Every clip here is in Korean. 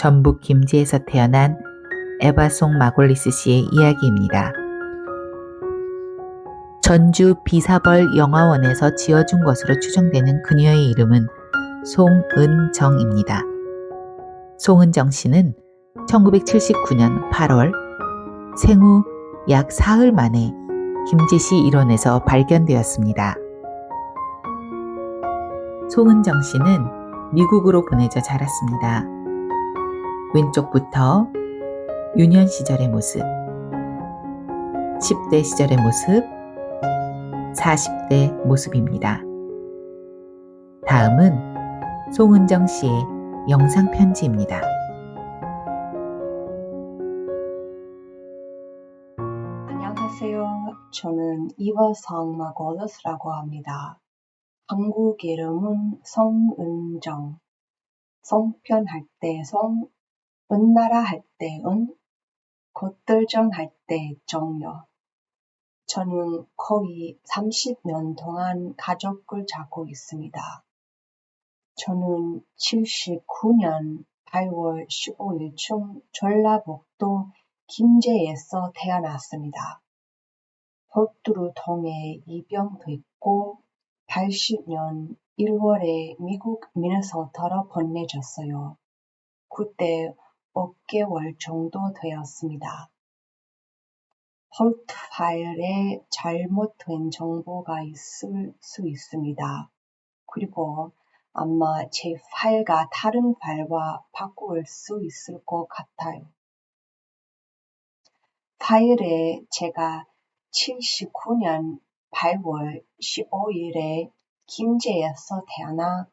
전북 김제에서 태어난 에바송 마골리스 씨의 이야기입니다. 전주 비사벌 영화원에서 지어준 것으로 추정되는 그녀의 이름은 송은정입니다. 송은정 씨는 1979년 8월 생후 약 사흘 만에 김제시 일원에서 발견되었습니다. 송은정 씨는 미국으로 보내져 자랐습니다. 왼쪽부터 유년 시절의 모습, 10대 시절의 모습, 40대 모습입니다. 다음은 송은정 씨의 영상 편지입니다. 안녕하세요. 저는 이화성 마고르스라고 합니다. 한국 이름은 성은정. 성편할 때 성, 은나라 할 때 은, 곧들정 할 때 정요. 저는 거의 30년 동안 가족을 찾고 있습니다. 저는 79년 8월 15일쯤 전라북도 김제에서 태어났습니다. 헐두루 통해 입양됐고 80년 1월에 미국 미네소타로 보내졌어요. 그때 5개월 정도 되었습니다. 헐트 파일에 잘못된 정보가 있을 수 있습니다. 그리고 아마 제 파일과 다른 파일과 바꿀 수 있을 것 같아요. 파일에 제가 79년 8월 15일에 김제에서 태어나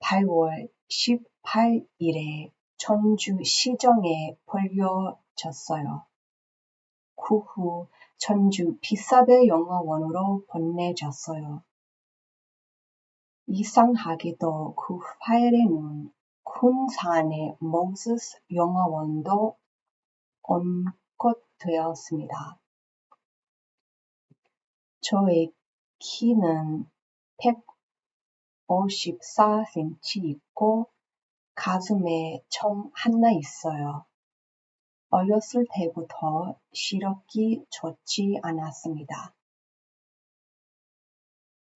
8월 18일에 전주 시정에 벌려졌어요. 그 후 전주 비사배 영어원으로 보내졌어요. 이상하게도 그 파일에는 군산의 모세스 영어원도 언급되었습니다. 저의 키는 154cm 있고 가슴에 점 하나 있어요. 어렸을 때부터 시력이 좋지 않았습니다.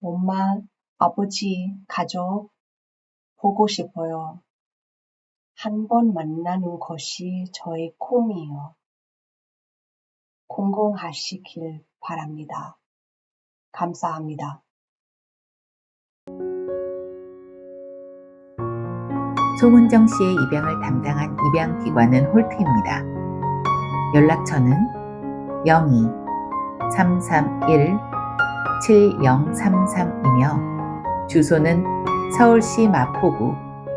엄마, 아버지, 가족 보고 싶어요. 한 번 만나는 것이 저의 꿈이에요. 공공하시길 바랍니다. 감사합니다. 송은정 씨의 입양을 담당한 입양기관은 홀트입니다. 연락처는 02-331-7033이며 주소는 서울시 마포구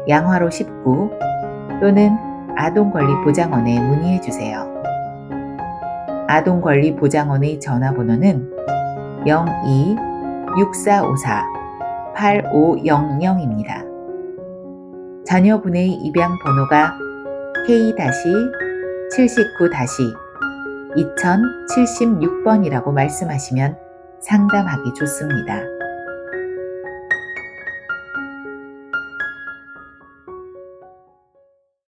양화로 19 또는 아동권리보장원에 문의해 주세요. 아동권리보장원의 전화번호는 02-6454-8500입니다. 자녀분의 입양 번호가 K-79-2076번이라고 말씀하시면 상담하기 좋습니다.